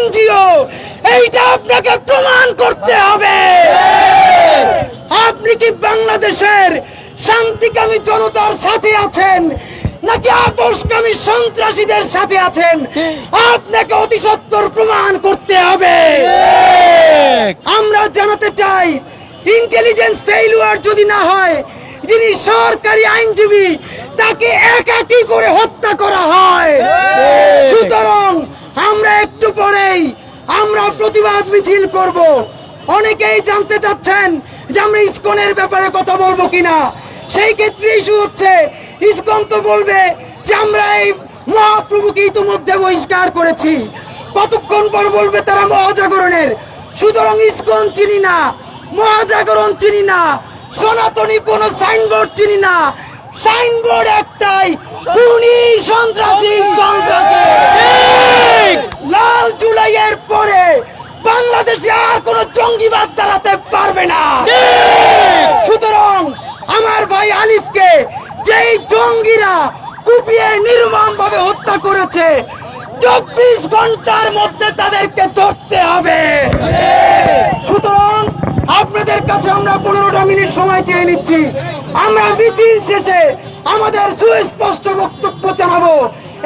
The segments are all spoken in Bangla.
এনজিও, এইটা আপনাকে প্রমাণ করতে হবে। আপনি কি বাংলাদেশের শান্তিকামী জনতার সাথে আছেন, নাকি আপোষকামী সন্ত্রাসীদের সাথে আছেন? আপনাকে অতি সত্তর প্রমাণ করতে হবে। আমরা জানাতে চাই ইন্টেলিজেন্স ফেইলুয়ার যদি না হয়, যিনি সরকারি আইনজীবী, তাকে একাকি করে হত্যা করা হয়। সুতরাং আমরা একটু পরেই আমরা প্রতিবাদ মিছিল করব। অনেকেই জানতে চাচ্ছেন যে আমরা ইসকনের ব্যাপারে কথা বলব কিনা। সেই ক্ষেত্রে ইস্যু হচ্ছে, ইসকন তো বলবে যে আমরা এই মহাপ্রভুকে ইতিমধ্যে বহিষ্কার করেছি। কতক্ষণ পর বলবে তারা মহাজাগরণের? সুতরাং ইসকন চিনি না, মহাজাগরণ চিনি না, সনাতনী কোন সাইনবোর্ড চিনি না। সাইনবোর্ড একটাই সন্ত্রাসী সন্ত্রাসী লাল জুলাইয়ের পরে বাংলাদেশে আর কোন জঙ্গিবাদ দাঁড়াতে পারবে না। সুতরাং আমার ভাই আলিফকে যেই জঙ্গিরা কুপিয়ে নির্মম ভাবে হত্যা করেছে, চব্বিশ ঘণ্টার মধ্যে তাদেরকে ধরতে হবে। সুতরাং আপনাদের কাছে আমরা পনেরোটা মিনিট সময় চেয়ে নিচ্ছি। আমরা মিছিল শেষে আমাদের সুস্পষ্ট বক্তব্য জানাব।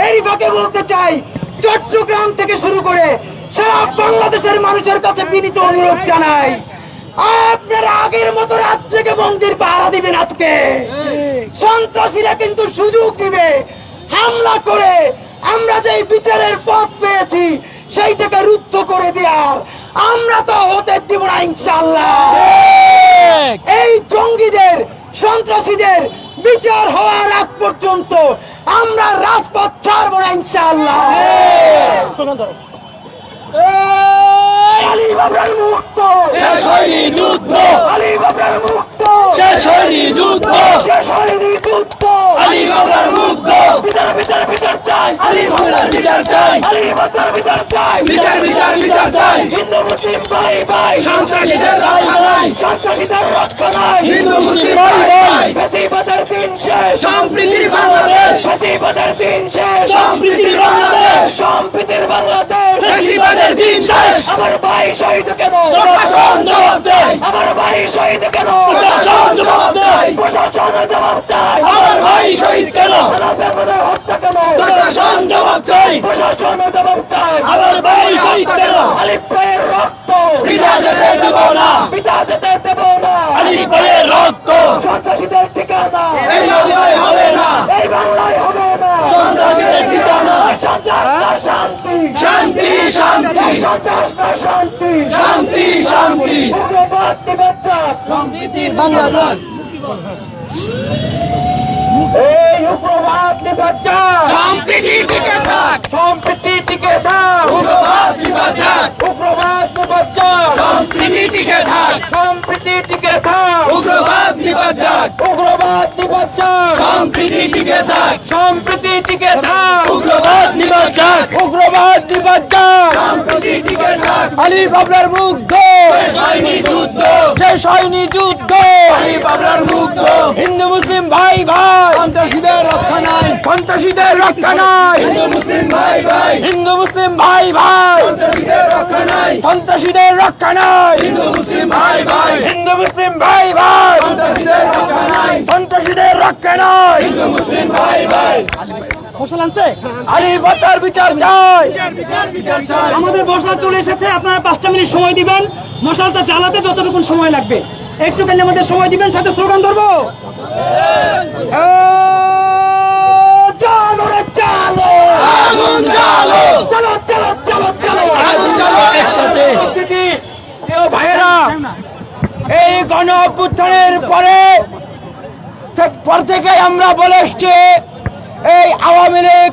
এরই ফাঁকে বলতে চাই, চট্টগ্রাম থেকে শুরু করে সারা বাংলাদেশের মানুষের কাছে বিনীত অনুরোধ জানাই, আপনারা আগের মতো রাত মন্দির পাহারা দিবেন আজকে। সন্ত্রাসীরা কিন্তু সুযোগ দিবে, হামলা করে। আমরা যে বিচারের পথ পেয়েছি, সেইটাকে রুদ্ধ করে দেওয়ার। আমরা তো হতে দিব না ইনশাল্লাহ এই জঙ্গিদের, সন্ত্রাসীদের বিচার হওয়ার আগ পর্যন্ত আমরা রাজপথ ছাড়বো না ইনশাল্লাহ আলী বাবরার মুক্ত। শেষ হয়নি যুদ্ধ। আলী বাবরার মুক্ত। শেষ হয়নি যুদ্ধ। শেষ হয়নি যুদ্ধ। আলী বাবরার মুগ্ধ। বিচার বিচার বিচার চাই। আলী বাবরার বিচার চাই। আলী বাবরার বিচার চাই। বিচার বিচার বিচার চাই। হিন্দু মুসলিম ভাই ভাই। সন্ত্রাসীদের রাই নাই। সন্ত্রাসীদের রক্ষা নাই। হিন্দু মুসলিম ভাই ভাই ফেসিবাদের দিন শেষ। সম্প্রীতির বাংলাদেশ। ফেসিবাদের দিন শেষ। সম্প্রীতির বাংলাদেশ। সম্প্রীতির বাংলাদেশ। ফেসিবাদের দিন শেষ। আমার ভাই শহীদ কেন প্রশাসন জবাব দেয়। আমার ভাই শহীদ কেন প্রশাসন। জবাব দেয়। প্রশাসন জবাব চাই আমার ভাই শহীদ কেন? প্রশাসন জবাব চাই প্রশাসন জবাব চাই আমার ভাই শহীদ কেন? আলিফ ভাইয়ের রক্ত। পিতা যেতে দেব না। পিতা যেতে দেব না। আলী রক্ত। সন্ত্রাসীদের ঠিকানা। এই নদীয় হবে না। এই বাংলায় হবে না। সন্ত্রাসীদের ঠিকানা। শান্তি। শান্তি শান্তি। শান্তি। শান্তি শান্তি। বাংলাদেশ। এই উগ্রবাদ নিবাচক সম্প্রীতি টিকে থাক সম্প্রীতি টিকে থাক উগ্রবাদ বিভাজক উগ্রবাদ নিবাচক সম্প্রীতি টিকে থাক সম্প্রীতি টিকে থাক উগ্রবাদ বিভাজক উগ্রবাদ নিবাচক সম্প্রীতি টিকে থাক সম্প্রীতি টিকে থাক উগ্রবাদ নিবাজক উগ্রবাদ নিবাচক সম্প্রীতি টিকে থাক আলী বাবলার মুগ্ধ। হয়নি যুদ্ধ। শেষ হয়নি যুদ্ধ। আলী বাবলার মুগ্ধ। হিন্দু মুসলিম ভাই ভাই। সন্ত্রাসীদের রক্ষা নাই। সন্ত্রাসীদের রক্ষা নাই। হিন্দু মুসলিম ভাই ভাই। হিন্দু মুসলিম ভাই ভাই। সন্ত্রাসীদের রক্ষা নাই। সন্ত্রাসীদের রক্ষা নাই। হিন্দু মুসলিম ভাই ভাই। হিন্দু মুসলিম ভাই ভাই। সন্ত্রাসীদের রক্ষা নাই হিন্দু মুসলিম ভাই ভাই আলী বাতার বিচার চাই। আমাদের মশলা চলে এসেছে আপনারা পাঁচটা মিনিট সময় দিবেন। মশলাটা জ্বালাতে যতটুকু সময় লাগবে। একটুখানি আমাদের সময় দিবেন সাথে স্লোগান ধরবো এ, চালো রে চালো আগুন জ্বালো চলো চলো চলো চলো আগুন জ্বালো একসাথে উপস্থিতি প্রিয় ভাইয়েরা এই গণ অভ্যুত্থানের পরে পর থেকে আমরা বলে এসছি এই আওয়ামী লীগ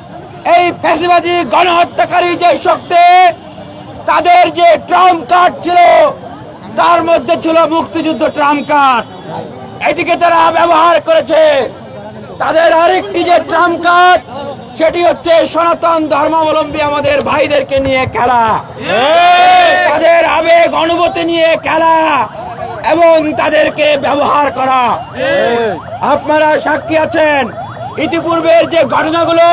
এই ফ্যাসিবাদী গণহত্যাকারী যে শক্তি তাদের যে ট্রাম্প কার্ড ছিল তার মধ্যে ছিল মুক্তিযুদ্ধ ট্রাম্প কার্ড। এটিকে তারা ব্যবহার করেছে। তাদের আরেকটি যে ট্রাম্প কার্ড সেটি হচ্ছে সনাতন ধর্মাবলম্বী আমাদের ভাইদেরকে নিয়ে খেলা। তাদের আবেগ অনুভূতি নিয়ে খেলা। এবং তাদেরকে ব্যবহার করা। আপনারা সাক্ষী আছেন। ইতিপূর্বের যে ঘটনাগুলো,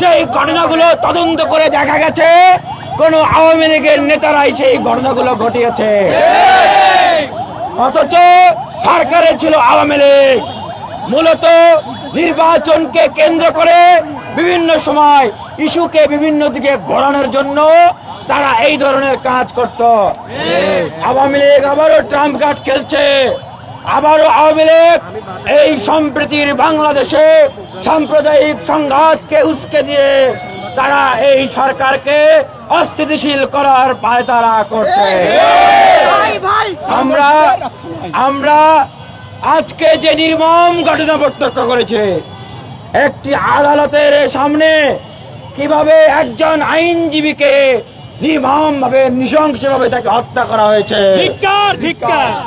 সেই ঘটনাগুলো তদন্ত করে দেখা গেছে। কোন আওয়ামী লীগের নেতারাই সেই ঘটনাগুলো ঘটিয়েছে। অথচ সরকারে ছিল আওয়ামী লীগ। মূলত নির্বাচনকে কেন্দ্র করে বিভিন্ন সময় ইস্যুকে বিভিন্ন দিকে ঘোরানোর জন্য তারা এই ধরনের কাজ করত। আওয়ামী লীগ আবারও ট্রাম্প কার্ড খেলছে। আবারও আওয়ামী লীগ এই সম্প্রীতির বাংলাদেশে সাম্প্রদায়িক সংঘাতকে উস্কে দিয়ে তারা এই সরকারকে অস্থিতিশীল করার পায়তারা করছে। আমরা আমরা আজকে যে নির্মম ঘটনা প্রত্যক্ষ করেছে, একটি আদালতের সামনে কীভাবে একজন আইনজীবীকে নির্মম ভাবে নৃশংস ভাবে তাকে হত্যা করা হয়েছে।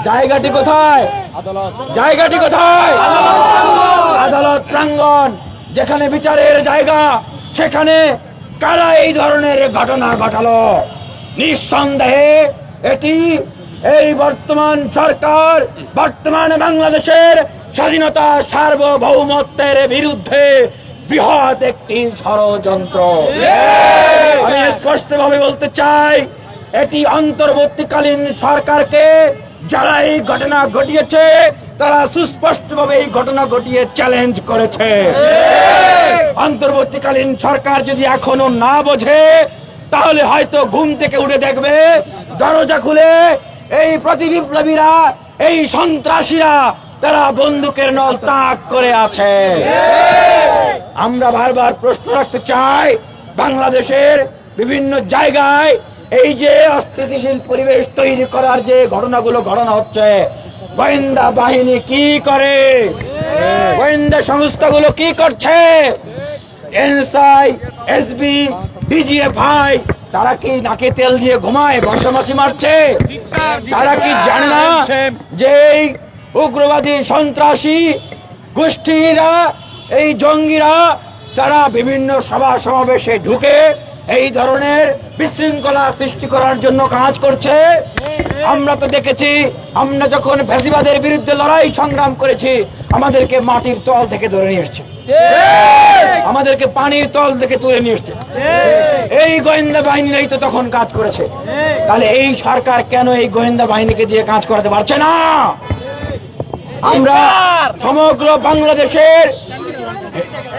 জায়গাটি কোথায়? জায়গাটি কোথায়? আদালত প্রাঙ্গণ যেখানে বিচারের জায়গা সেখানে কারা এই ধরনের ঘটনা ঘটালো? নিঃসন্দেহে এটি এই বর্তমান সরকার বর্তমান বাংলাদেশের স্বাধীনতা সার্বভৌমত্বের বিরুদ্ধে বৃহৎ একটি ষড়যন্ত্র। আমি স্পষ্টভাবে বলতে চাই এটি অন্তর্বর্তীকালীন সরকারকে যারা এই ঘটনা ঘটিয়েছে তারা সুস্পষ্টভাবে এই ঘটনা ঘটিয়ে চ্যালেঞ্জ করেছে। অন্তর্বর্তীকালীন সরকার যদি এখনও না বোঝে তাহলে হয়তো ঘুম থেকে উঠে দেখবে দরজা খুলে এই প্রতিবিপ্লবীরা এই সন্ত্রাসীরা তারা বন্দুকের নল তাক করে আছে। আমরা বারবার প্রশ্ন রাখতে চাই, বাংলাদেশের বিভিন্ন জায়গায় এই যে অস্থিতিশীল পরিবেশ তৈরি করার যে ঘটনাগুলো ঘটনা হচ্ছে, গোয়েন্দা বাহিনী কি করে? গোয়েন্দা সংস্থাগুলো কি করছে? এনএসআই, এসবি, ডিজিএফআই, তারা কি নাকে তেল দিয়ে ঘুমায়, বর্ষমাসি মারছে? তারা কি জানে না যে উগ্রবাদী সন্ত্রাসী গোষ্ঠীরা এই জঙ্গিরা তারা বিভিন্ন সভা সমাবেশে ঢুকে এই ধরনের বিশৃঙ্খলা সৃষ্টি করার জন্য কাজ করছে আমরা তো দেখেছি আমরা যখন ফ্যাসিবাদের বিরুদ্ধে লড়াই সংগ্রাম করেছি আমাদেরকে মাটির তল থেকে ধরে নিয়ে এসছে। আমাদেরকে পানির তল থেকে তুলে নিয়ে এসছে। এই গোয়েন্দা বাহিনীরাই তো তখন কাজ করেছে। তাহলে এই সরকার কেন এই গোয়েন্দা বাহিনীকে দিয়ে কাজ করাতে পারছে না? আমরা সমগ্র বাংলাদেশের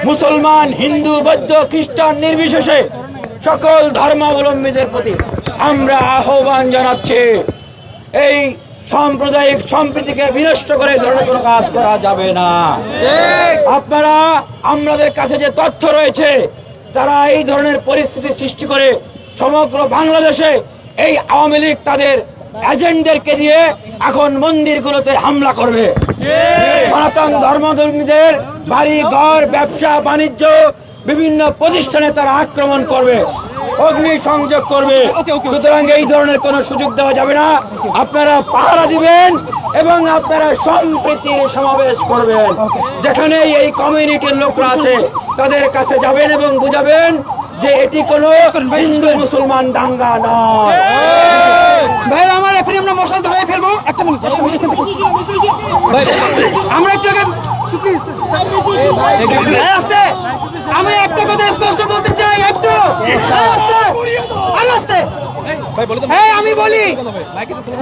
মুসলমান, হিন্দু, বৌদ্ধ, খ্রিস্টান নির্বিশেষে সকল ধর্মাবলম্বীদের প্রতি আমরা আহ্বান জানাচ্ছি। এই সাম্প্রদায়িক সম্প্রীতিকে বিনষ্ট করে ধরনের কোনো কাজ করা যাবে না। আপনারা, আমাদের কাছে যে তথ্য রয়েছে, তারা এই ধরনের পরিস্থিতি সৃষ্টি করে সমগ্র বাংলাদেশে এই আওয়ামী লীগ তাদের এজেন্টদেরকে দিয়ে এখন মন্দিরগুলোতে হামলা করবে। সনাতন ধর্মধর্মীদের বাড়ি, ঘর, ব্যবসা, বাণিজ্য, বিভিন্ন প্রতিষ্ঠানে তারা আক্রমণ করবে, অগ্নি সংযোগ করবে। সুতরাং এই ধরনের কোনো সুযোগ দেওয়া যাবে না। আপনারা পাহারা দিবেন এবং আপনারা সম্প্রীতির সমাবেশ করবেন। যেখানে এই কমিউনিটির লোকরা আছে, তাদের কাছে যাবেন এবং বুঝাবেন যে এটি কোনো হিন্দু, মুসলমান দাঙ্গা নয় ভাই আমার এখনই আমরা মশাল ধরাই ফেলব একটা মিনিট একটা মিনিট। আমরা একটু আগে এই আস্তে। আমি একটা কথা স্পষ্ট বলতে চাই একটু। আস্তে। আস্তে। হ্যাঁ আমি বলি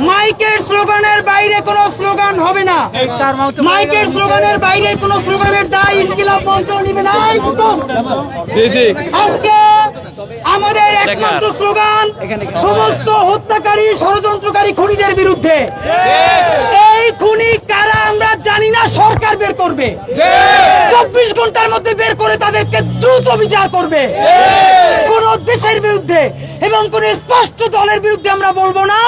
মাইকের স্লোগানের বাইরে কোনো স্লোগান হবে না। মাইকের স্লোগানের বাইরে কোনো স্লোগানের দায় ইনকিলাব মঞ্চ নিবে না আজকে একমাত্র স্লোগান সমস্ত হত্যাকারী ষড়যন্ত্রকারী খুনিদের বিরুদ্ধে। এই খুনি কারা আমরা জানি না সরকার বের করবে। চব্বিশ ঘণ্টার মধ্যে বের করে তাদেরকে দ্রুত বিচার করবে। কোন বিরুদ্ধে এবং কোন স্পষ্ট দলের বিরুদ্ধে আমরা বলব না।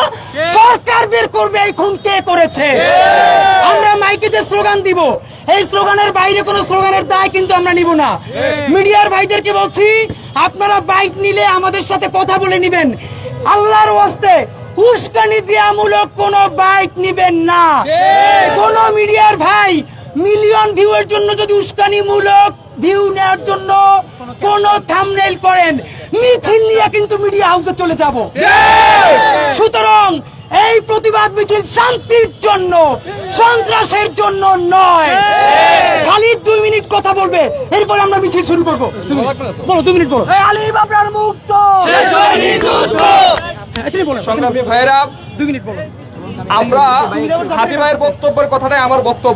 সরকার বের করবে এই খুন কে করেছে? আমরা মাইকে যে স্লোগান দিব। এই স্লোগানের বাইরে কোনো স্লোগানের দায় কিন্তু আমরা নিব না। মিডিয়ার ভাইদেরকে বলছি আপনারা বাইক নিলে আমাদের সাথে কথা বলে নিবেন। আল্লাহর ওয়াস্তে উস্কানি দেয়ামূলক কোন বাইক নিবেন না। কোন মিডিয়ার ভাই মিলিয়ন ভিউয়ের জন্য যদি উস্কানিমূলক ভিউ নেওয়ার জন্য কোন থামনেল করেন। মিছিল নিয়ে কিন্তু মিডিয়া হাউসে চলে যাব। সুতরাং এই প্রতিবাদ মিছিল শান্তির জন্য সন্ত্রাসের জন্য নয়। খালি দুই মিনিট কথা বলবে এরপর আমরা মিছিল শুরু করব। বলো দুই মিনিট বলো। আলিম আপনার মুক্ত হ্যাঁ, সংগ্রামী ভাইরা দুই মিনিট বলো। আমরা হাজি ভাইয়ের বক্তব্যের কথাটাই আমার বক্তব্য।